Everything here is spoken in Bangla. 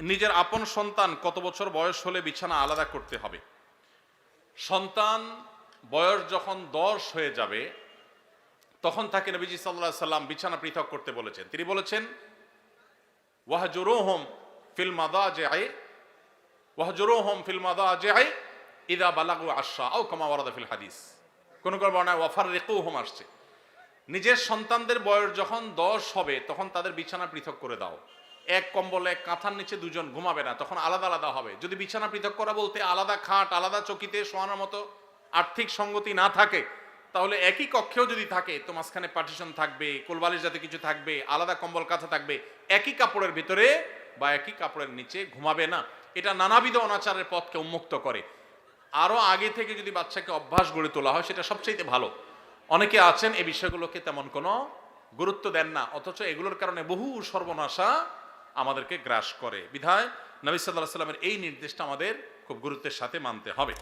নিজের আপন সন্তান কত বছর বয়স হলে বিছানা আলাদা করতে হবে? সন্তান বয়স যখন দশ হয়ে যাবে, তখন তাকে নবীজি সাল্লাহ সাল্লাম বিছানা পৃথক করতে বলেছেন। তিনি বলেছেন, ওয়াহজুরোহম ফিল মাদা যে আয় ওয়াহজুরোহম ফিল মাদা আয় ইদা বালাগু আশা ও কমা ওয়ারাদা ফিল হাদিস। কোন কোন বর্ণায় ওয়াফার রেকু হোম আসছে। নিজের সন্তানদের বয়স যখন দশ হবে, তখন তাদের বিছানা পৃথক করে দাও। এক কম্বলে কাঁথার নিচে দুজন ঘুমাবে না, তখন আলাদা আলাদা হবে। যদি বিছানা পৃথক করা বলতে আলাদা খাট, আলাদা চকিতে শোয়ানোর মতো আর্থিক সঙ্গতি না থাকে, তাহলে একই কক্ষেও যদি থাকে, তো মাঝখানে পার্টিশন থাকবে, কোলবালিশ যাতে কিছু থাকবে, আলাদা কম্বল, কাঁথা থাকবে, একই কাপড়ের ভিতরে বা একই কাপড়ের নিচে ঘুমাবে না। এটা নানাবিধ অনাচারের পথকে উন্মুক্ত করে। আরও আগে থেকে যদি বাচ্চাকে অভ্যাস গড়ে তোলা হয়, সেটা সবচেয়ে ভালো। অনেকে আছেন এই বিষয়গুলোকে তেমন কোনো গুরুত্ব দেন না, অথচ এগুলোর কারণে বহু সর্বনাশা আমাদেরকে গ্রাস করে। বিধায় নবী সাল্লাহ সাল্লামের এই নির্দেশটা আমাদের খুব গুরুত্বের সাথে মানতে হবে।